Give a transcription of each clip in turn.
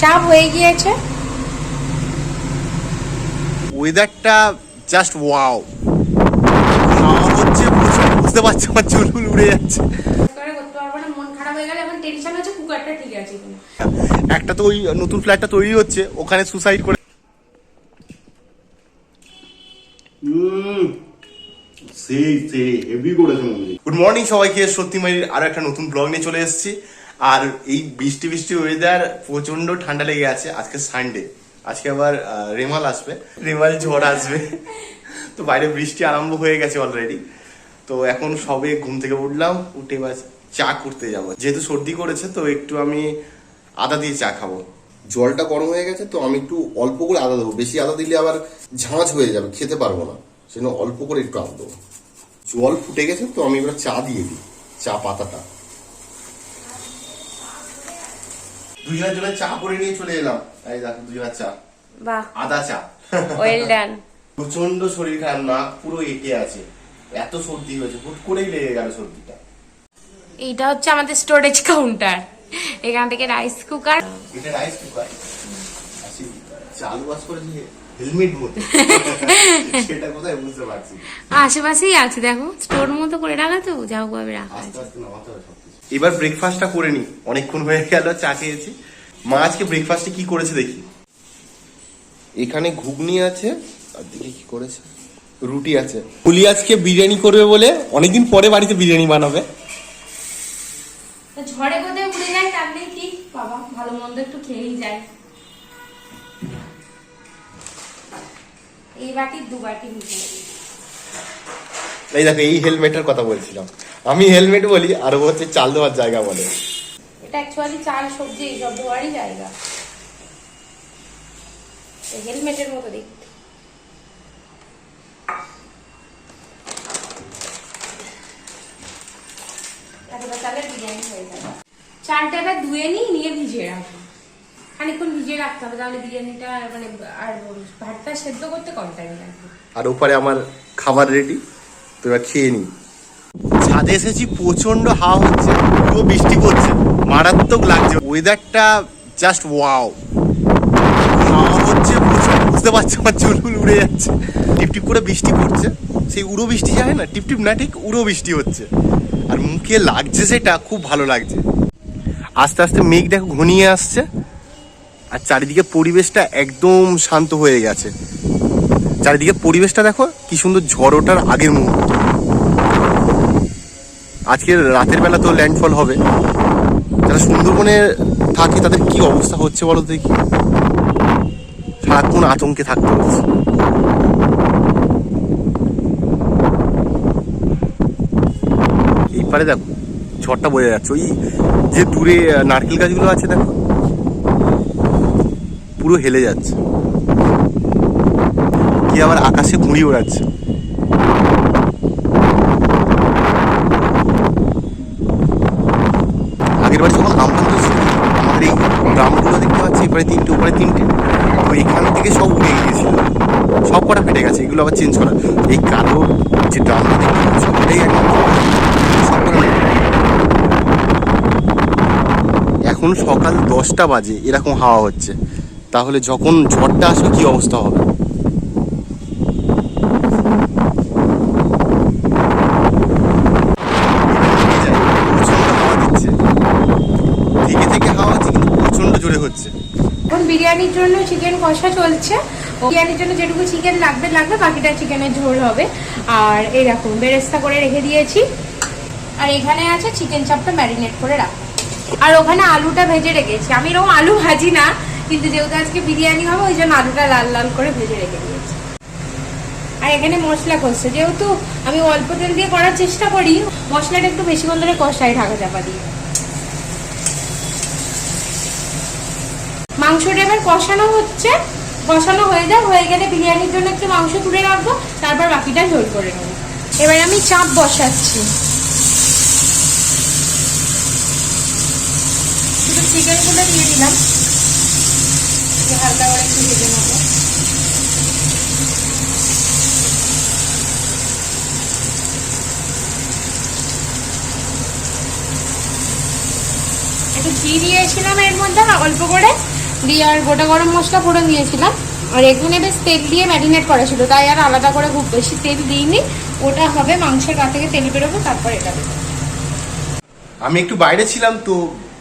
চাপ হয়ে গিয়েছে? ওয়েদারটা জাস্ট ওয়াও হাওয়া হচ্ছে প্রচুর বুঝতে পারছ আমার চুলগুলো উড়ে যাচ্ছে। করে করতে পারব মন খারাপ হয়ে গেলে এখন টেনশন হচ্ছে কুকারটা ঠিক আছে একটা তো ওই নতুন ফ্ল্যাটটা তৈরি হচ্ছে ওখানে সুসাইড করে সেই সেই হেভি করেছে মন্দির। গুড মর্নিং সবাইকে সত্যিমারির আরও একটা নতুন ব্লগ নিয়ে চলে এসেছি। আর এই বৃষ্টি বৃষ্টি ওয়েদার প্রচণ্ড ঠান্ডা লেগে আছে, আজকে সানডে আজকে আবার রেমাল আসবে, রেমাল ঝড় আসবে। তো বাইরে বৃষ্টি আরম্ভ হয়ে গেছে অলরেডি তো এখন সবে ঘুম থেকে উঠলাম, উঠে বাস চা করতে যাব। যেহেতু সর্দি করেছে, তো একটু আমি আদা দিয়ে চা খাব। জলটা গরম হয়ে গেছে, তো আমি একটু অল্প করে আদা দেবো। বেশি আদা দিলে আবার ঝাঁঝ হয়ে যাবে, খেতে পারব না। সেজন্য অল্প করে একটু আদা দেবো। জল ফুটে গেছে, তো আমি এবার চা দিয়ে দিই, চা পাতাটা। দুজনের জন্য চা করে নিয়ে চলে এলাম। এই দেখো দুজনের চা। বাহ। আদা চা। ওয়েল ডান প্রচণ্ড শরীর খারাপ না পুরো এঁটে আছে। এত সর্দি হয়েছে হুট করেই লেগে গেল সর্দিটা। এইটা হচ্ছে আমাদের স্টোরেজ কাউন্টার এখান থেকে রাইস কুকার এটা রাইস কুকার চালু বাস করে হেলমেট মতো। সেটা কোথায় বুঝতে পারছি আশেপাশেই আছে দেখো স্টোর মতো করে রাখা তো যাও ভাবে রাখা আস্তে আস্তে নামাতে হবে এবার ব্রেকফাস্টটা করে নি। অনেকক্ষণ হয়ে গেল চা খেয়েছি। মা আজকে ব্রেকফাস্টে কি করেছে দেখি? এখানে ঘুগনি আছে আর দিকে কি করেছে। রুটি আছে। পুলি আজকে বিরিয়ানি করবে বলে অনেকদিন পরে বাড়িতে বিরিয়ানি বানাবে। ঝড়ে কোথায় উড়ে যায় তার নেই কি? বাবা ভালো মন্দ একটু খেয়েই যায়। এই বাটির দু বাটি এই দেখো এই হেলমেটের কথা বলছিলাম। আমি হেলমেট বলি আর ও হচ্ছে চাল দেওয়ার জায়গা বলে। এটা অ্যাকচুয়ালি চাল সবজি এইসব ধোয়ারই জায়গা। হেলমেটের মতো দেখতে। চালের বিরিয়ানি হয়ে যাবে। চালটা এবার ধুয়ে নিই নিয়ে ভিজিয়ে রাখব। খানিকক্ষণ ভিজিয়ে রাখতে হবে তাহলে বিরিয়ানিটা মানে আর ভাতটা সেদ্ধ করতে কম টাইম লাগবে। আর ওপারে আমার খাবার রেডি তো এবার খেয়ে নি ছাদে এসেছি প্রচণ্ড হাওয়া হচ্ছে, পুরো বৃষ্টি পড়ছে, মারাত্মক লাগছে। ওয়েদারটা জাস্ট ওয়াও হাওয়া হচ্ছে প্রচুর বুঝতে পারছ আমার চুলগুলো উড়ে যাচ্ছে। টিপ টিপ করে বৃষ্টি পড়ছে, সেই উড়ো বৃষ্টি যায় না টিপ টিপ না, ঠিক উড়ো বৃষ্টি হচ্ছে। আর মুখে লাগছে সেটা, খুব ভালো লাগছে। আস্তে আস্তে মেঘ দেখো ঘনিয়ে আসছে, আর চারিদিকে পরিবেশটা একদম শান্ত হয়ে গেছে। চারিদিকে পরিবেশটা দেখো, কি সুন্দর ঝড় ওঠার আগের মুহূর্ত। আজকে রাতের বেলা তো ল্যান্ডফল হবে। যারা সুন্দরবনে থাকে, তাদের কি অবস্থা হচ্ছে বলো দেখি? সারাক্ষণ আতঙ্কে থাকতে হচ্ছে। এইপারে দেখো, ঝড়টা বোঝা যাচ্ছে। ওই যে দূরে নারকেল গাছগুলো আছে দেখো, পুরো হেলে যাচ্ছে। কি আবার আকাশে ঘুড়ি ওড়াচ্ছে। আগের বার যখন আম পাতা ছিল, আমাদের এই ড্রামগুলো দেখতে পাচ্ছি এবারে তিনটে উপরে তিনটে। তো এখান থেকে সব উড়ে গিয়েছিল। সব কটা ফেটে গেছে, এগুলো আবার চেঞ্জ করা। এই কালো যে ড্রামটা দেখতে পাচ্ছি নেই। এখন সকাল দশটা বাজে, এরকম হাওয়া হচ্ছে। তাহলে যখন ঝড়টা আসবে, কি অবস্থা হবে প্রচণ্ড হাওয়া দিচ্ছে থেকে থেকে হাওয়া হচ্ছে কিন্তু প্রচণ্ড জোরে হচ্ছে। এখন বিরিয়ানির জন্য চিকেন কষা চলছে। বিরিয়ানির জন্য যেটুকু চিকেন লাগবে লাগবে, বাকিটা চিকেনের ঝোল হবে। আর এরকম বেরেস্তা করে রেখে দিয়েছি। আর এখানে আছে চিকেন চাপটা ম্যারিনেট করে রাখ। আর ওখানে আলুটা ভেজে রেখেছি। আমি এরকম আলু ভাজি না, কিন্তু যেহেতু আজকে বিরিয়ানি হবে, ওই জন্য আলুটা লাল লাল করে ভেজে রেখে দিয়েছি। আর এখানে মশলা কষছে। যেহেতু আমি অল্প তেল দিয়ে করার চেষ্টা করি, মশলাটা একটু বেশিক্ষণ ধরে কষাই ঢাকা চাপা দিয়ে। মাংসটা এবার কষানো হচ্ছে। কষানো হয়ে যায় হয়ে গেলে বিরিয়ানির জন্য একটু মাংস তুলে রাখব, তারপর বাকিটা ঝোল করে নেব। এবার আমি চাপ বসাচ্ছি। শুধু চিকেনগুলো দিয়ে দিলাম। হালকা করে একটু ভেজে নেব। একটু ঘি দিয়েছিলাম এর মধ্যে, অল্প করে। দিয়ে আর গোটা গরম মশলা ফোড়ন দিয়েছিলাম। আর এখানে বেশ তেল দিয়ে ম্যারিনেট করা ছিল তাই আর আলাদা করে খুব বেশি তেল দিইনি। ওটা হবে মাংসের গা থেকে তেল বেরোবে তারপর এটা দেবো। আমি একটু বাইরে ছিলাম তো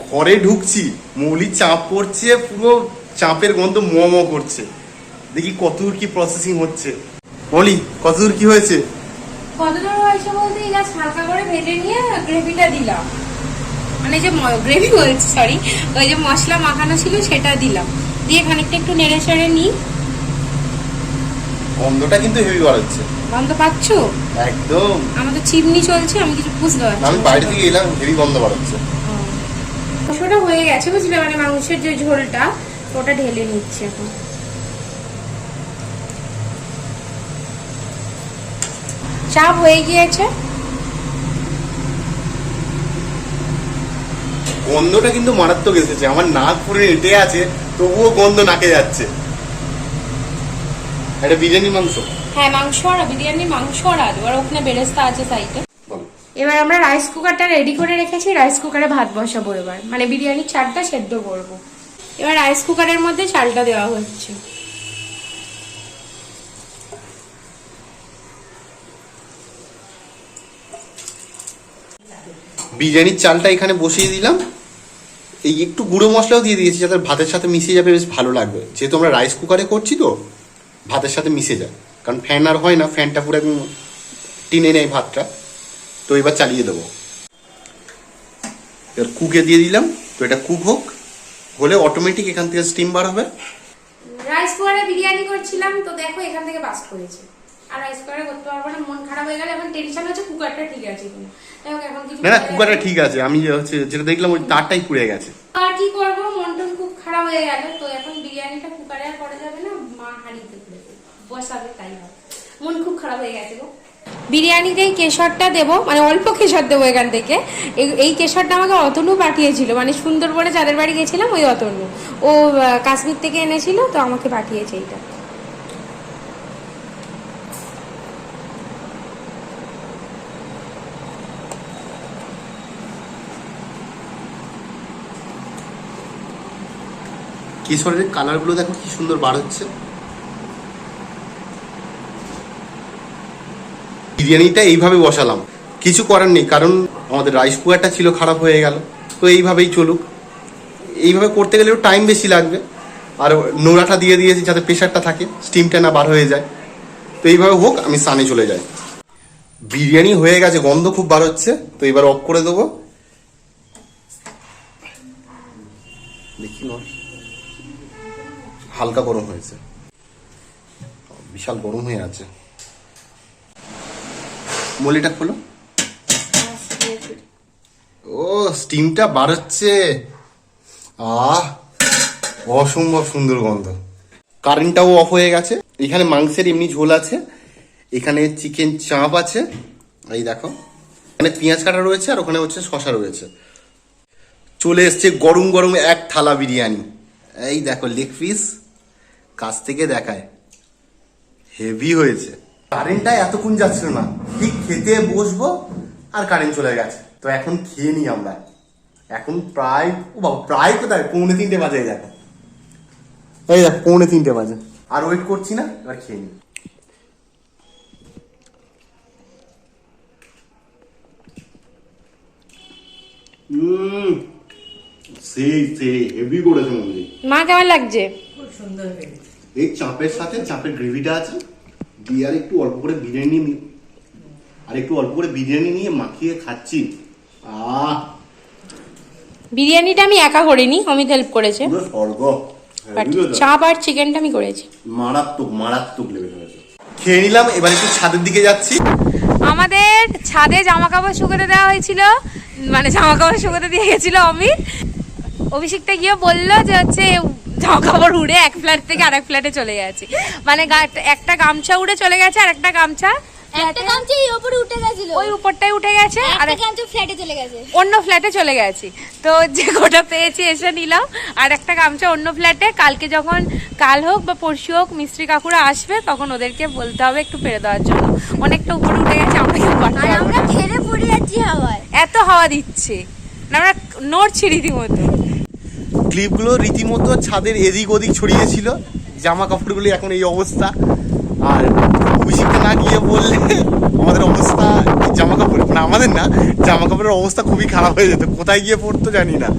ঘরে ঢুকছি মৌলি চাপ পড়ছে পুরো চাপের গন্ধ ম ম করছে। দেখি কতদূর কি প্রসেসিং হচ্ছে। মৌলি কতদূর কি হয়েছে? কতদূর হয়েছে বলতে এই হালকা করে ভেজে নিয়ে গ্রেভিটা দিলাম। মানে যে গ্রেভি বলছি সরি ওই যে মশলা মাখানো ছিল সেটা দিলাম। দিয়ে খানিকটা একটু নেড়ে চেড়ে নিই গন্ধটা কিন্তু হেভি বার হচ্ছে। গন্ধ পাচ্ছো? একদম। আমাদের চিমনি চলছে আমি কিছু বুঝতে পারছি আমি বাইরে থেকে এলাম হেভি গন্ধ বার হচ্ছে। মাংসটা হয়ে গেছে বুঝলে? মানে মাংসের যে ঝোলটা ওটা ঢেলে নিচ্ছে এখন। চাপ হয়ে গিয়েছে। গন্ধটা কিন্তু মারাত্মক এসেছে। আমার নাক পুরো এঁটে আছে তবুও গন্ধ নাকে যাচ্ছে। এটা বিরিয়ানি মাংস? হ্যাঁ মাংস আর বিরিয়ানি মাংস আর আলু। আর ওখানে বেরেস্তা আছে সাইডে এবার আমরা রাইস কুকারটা রেডি করে রেখেছি। রাইস কুকারে ভাত বসাবো এবার। মানে বিরিয়ানির চালটা সেদ্ধ করব। এবার রাইস কুকারের মধ্যে চালটা দেওয়া হচ্ছে। বিরিয়ানির চালটা এখানে বসিয়ে দিলাম। এই একটু গুঁড়ো মশলাও দিয়ে দিয়েছি, যাতে ভাতের সাথে মিশে যাবে, বেশ ভালো লাগবে। যেহেতু আমরা রাইস কুকারে করছি তো, ভাতের সাথে মিশে যায়। কারণ ফ্যান আর হয় না ফ্যানটা পুরো একদম টিনে নেয় ভাতটা। তো এবার চালিয়ে দেবো। এবার কুকে দিয়ে দিলাম। তো এটা কুক হোক, হলে অটোমেটিক এখান থেকে স্টিম বার হবে। রাইস কুকারে বিরিয়ানি করছিলাম, তো দেখো এখান থেকে বাস্ট করেছে। আর রাইস কুকারে করতে পারব না মন খারাপ হয়ে গেলে এখন টেনশন হচ্ছে কুকারটা ঠিক আছে কিনা। যাই হোক, এখন কিছু না না কুকারটা ঠিক আছে আমি হচ্ছে যেটা দেখলাম ওই তারটাই পুড়ে গেছে। আর কি করব মন টন খুব খারাপ হয়ে গেল তো এখন বিরিয়ানিটা কুকারে আর করা যাবে না মা হাঁড়িতে করে বসাবে তাই হবে। মন খুব খারাপ হয়ে গেছে গো। বিরিয়ানিতে এই কেশরটা দেবো মানে অল্প কেশর দেবো এখান থেকে। এই- এই কেশরটা আমাকে অতনু পাঠিয়েছিল মানে সুন্দরবনে যাদের বাড়ি গেছিলাম ওই অতনু। ও কাশ্মীর থেকে এনেছিল তো আমাকে পাঠিয়েছে এইটা। কেশরের কালারগুলো দেখো কি সুন্দর বার হচ্ছে। বিরিয়ানিটা এইভাবে বসালাম। কিছু করার নেই, কারণ আমাদের রাইস কুকারটা ছিল খারাপ হয়ে গেল। তো এইভাবেই চলুক। এইভাবে করতে গেলেও টাইম বেশি লাগবে। আর নোড়াটা দিয়ে দিয়েছি যাতে প্রেশারটা থাকে স্টিমটা না বার হয়ে যায়। তো এইভাবে হোক, আমি সানে চলে যাই। বিরিয়ানি হয়ে গেছে, গন্ধ খুব বার হচ্ছে। তো এবার অফ করে দেবো। দেখি নয়। হালকা গরম হয়েছে। বিশাল গরম হয়ে আছে। মলিটা খোলো। ও স্টিমটা বার হচ্ছে আহ, অসম্ভব সুন্দর গন্ধ। কারেন্টটাও অফ হয়ে গেছে। এখানে মাংসের এমনি ঝোল আছে। এখানে চিকেন চাপ আছে। এই দেখো। এখানে পেঁয়াজ কাটা রয়েছে আর ওখানে হচ্ছে শশা রয়েছে। চলে এসছে গরম গরম এক থালা বিরিয়ানি। এই দেখো লেগ পিস কাছ থেকে দেখায়। হেভি হয়েছে। কারেন্টটা এতক্ষণ যাচ্ছিল না। ঠিক খেতে বসবো আর কারেন্ট চলে গেছে। তো এখন খেয়ে নিই আমরা। এখন প্রায় ও বাবা প্রায় কোথায়? পৌনে তিনটে বাজে দেখো। এই দেখ পৌনে তিনটে বাজে। আর ওয়েট করছি না এবার খেয়ে নিই। হুম সেই সেই হেভি করেছে মন্দির। মা কেমন লাগছে? এই চাপের সাথে চাপের গ্রেভিটা আছে দিয়ে আর একটু অল্প করে বিরিয়ানি নি- আর একটু অল্প করে বিরিয়ানি নিয়ে মাখিয়ে খাচ্ছি। আহ! বিরিয়ানিটা আমি একা করিনি অমিত হেল্প করেছে। পুরো স্বর্গ। চাপ আর চিকেনটা আমি করেছি। মারাত্মক মারাত্মক লেভেল হয়েছে। খেয়ে নিলাম এবার একটু ছাদের দিকে যাচ্ছি। আমাদের ছাদে জামা কাপড় শুকোতে দেওয়া হয়েছিল মানে জামা কাপড় শুকোতে দিয়ে গেছিল অমিত। অভিষেকটা গিয়ে বলল যে হচ্ছে জামা কাপড় উড়ে এক ফ্ল্যাট থেকে আরেক ফ্ল্যাটে চলে গেছে। মানে একটা গামছা উড়ে চলে গেছে আর একটা গামছা একটা গামছা এই ওপরে উঠে গেছিল। ওই উপরটাই উঠে গেছে আর একটা গামছা ফ্ল্যাটে চলে গেছে। অন্য ফ্ল্যাটে চলে গেছি। তো যে কটা পেয়েছি এসে নিলাম আর একটা গামছা অন্য ফ্ল্যাটে কালকে যখন কাল হোক বা পরশু হোক মিস্ত্রি কাকুরা আসবে তখন ওদেরকে বলতে হবে একটু পেরে দেওয়ার জন্য। অনেকটা উপরে উঠে গেছে আমরা কেউ পারব আমরা না। পড়ে যাচ্ছি হাওয়ায়। এত হাওয়া দিচ্ছে। না আমরা নড়ছি রীতিমতো। ক্লিপগুলো রীতিমতো ছাদের এদিক ওদিক ছড়িয়েছিল জামা কাপড়গুলো এখন এই অবস্থা। আর অভিষেকটা না গিয়ে বললে আমাদের অবস্থা জামা কাপড় মানে আমাদের না জামা কাপড়ের অবস্থা খুবই খারাপ হয়ে যেত। কোথায় গিয়ে পড়তো জানি না।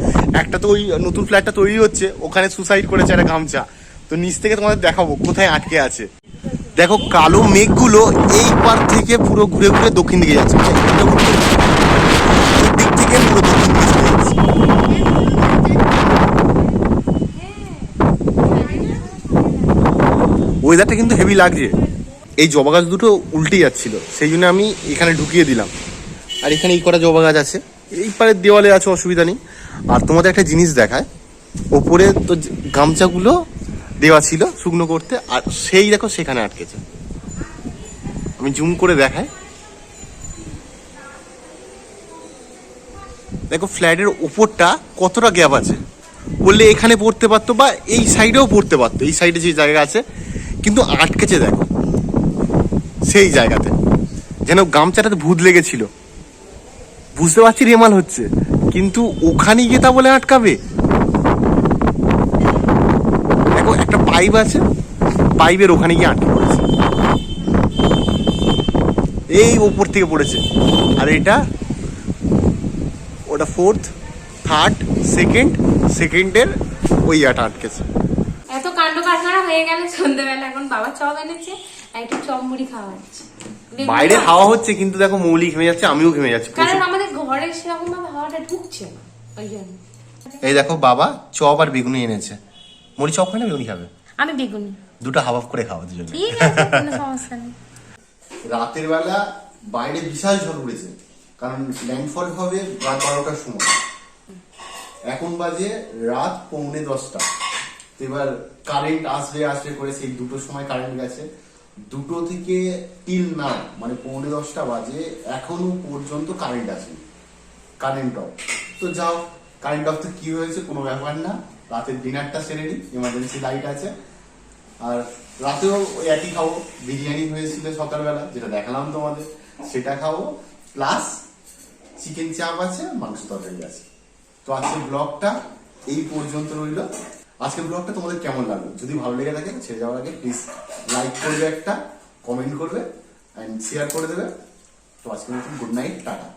একটা তো ওই নতুন ফ্ল্যাটটা তৈরি হচ্ছে, ওখানে সুসাইড করেছে একটা গামছা। তো নিচ থেকে তোমাদের দেখাবো কোথায় আটকে আছে। দেখো, কালো মেঘগুলো এই পার থেকে পুরো ঘুরে ঘুরে দক্ষিণ দিকে যাচ্ছে মানে এটা ঘুরে দিক থেকে পুরো দক্ষিণ দিকে চলে যাচ্ছে ওয়েদারটা কিন্তু হেভি লাগছে। এই জবা গাছ দুটো উল্টে যাচ্ছিল, সেই জন্য আমি এখানে ঢুকিয়ে দিলাম। আর এখানে এই কটা জবা গাছ আছে, এই পারের দেওয়ালে আছে, অসুবিধা নেই। আর তোমাদের একটা জিনিস দেখায়, ওপরে তো গামছাগুলো দেওয়া ছিল শুকনো করতে, আর সেই দেখো সেখানে আটকেছে। আমি জুম করে দেখাই। দেখো ফ্ল্যাটের ওপরটা কতটা গ্যাপ আছে। বললে এখানে পড়তে পারতো বা এই সাইডেও পড়তে পারতো, এই সাইডে যে জায়গা আছে কিন্তু আটকেছে দেখো। সেই জায়গাতে। যেন গামছাটাতে ভূত লেগেছিল। বুঝতে পারছি রেমাল হচ্ছে। কিন্তু ওখানে গিয়ে তা বলে আটকাবে? দেখো, একটা পাইপ আছে। পাইপের ওখানে গিয়ে আটকে পড়েছে। এই ওপর থেকে পড়েছে। আর এটা ওটা ফোর্থ থার্ড সেকেন্ড সেকেন্ডের ওই আটা আটকেছে। এত কাণ্ড কারখানা হয়ে গেল সন্ধ্যেবেলা এখন বাবা চপ এনেছে আর একটু চপ মুড়ি খাওয়া হচ্ছে। বাইরে। হাওয়া হচ্ছে কিন্তু দেখো মৌলি ঘেমে যাচ্ছে আমিও ঘেমে যাচ্ছি কারণ আমাদের ঘরে সেরকম ভাবে হাওয়াটা ঢুকছে না ওই জন্য। এই দেখো বাবা চপ আর বেগুনি এনেছে। মুড়ি চপ খায় না বেগুনি খাবে? আমি বেগুনি। দুটো হাফ হাফ করে খাওয়া দুজনে। ঠিক আছে কোনো সমস্যা নেই। রাতের বেলা বাইরে বিশাল ঝড় উড়েছে কারণ ল্যান্ডফল হবে রাত বারোটার সময়। এখন বাজে রাত পৌনে দশটা। এবার কারেন্ট আসবে আসবে করে সেই দুটোর সময় কারেন্ট গেছে। দুটো থেকে তিল না মানে পৌনে দশটা বাজে, এখনও পর্যন্ত কারেন্ট আসেনি কারেন্ট অফ তো যাও কারেন্ট অফ তো কি হয়েছে কোনো ব্যাপার না। রাতের ডিনারটা সেরে নিই এমার্জেন্সি লাইট আছে। আর রাতেও ওই একই খাব, বিরিয়ানি হয়েছিল সকালবেলা, যেটা দেখালাম তোমাদের, সেটা খাব। প্লাস চিকেন চাপ আছে, মাংস তরকারি আছে। তো আজকের ব্লগটা এই পর্যন্ত রইল। আজকের ব্লগটা তোমাদের কেমন লাগল? যদি ভালো লেগে থাকে, ছেড়ে যাওয়ার আগে প্লিজ লাইক করবে একটা কমেন্ট করবে অ্যান্ড শেয়ার করে দেবে। তো আজকের মতন গুড নাইট টাটা।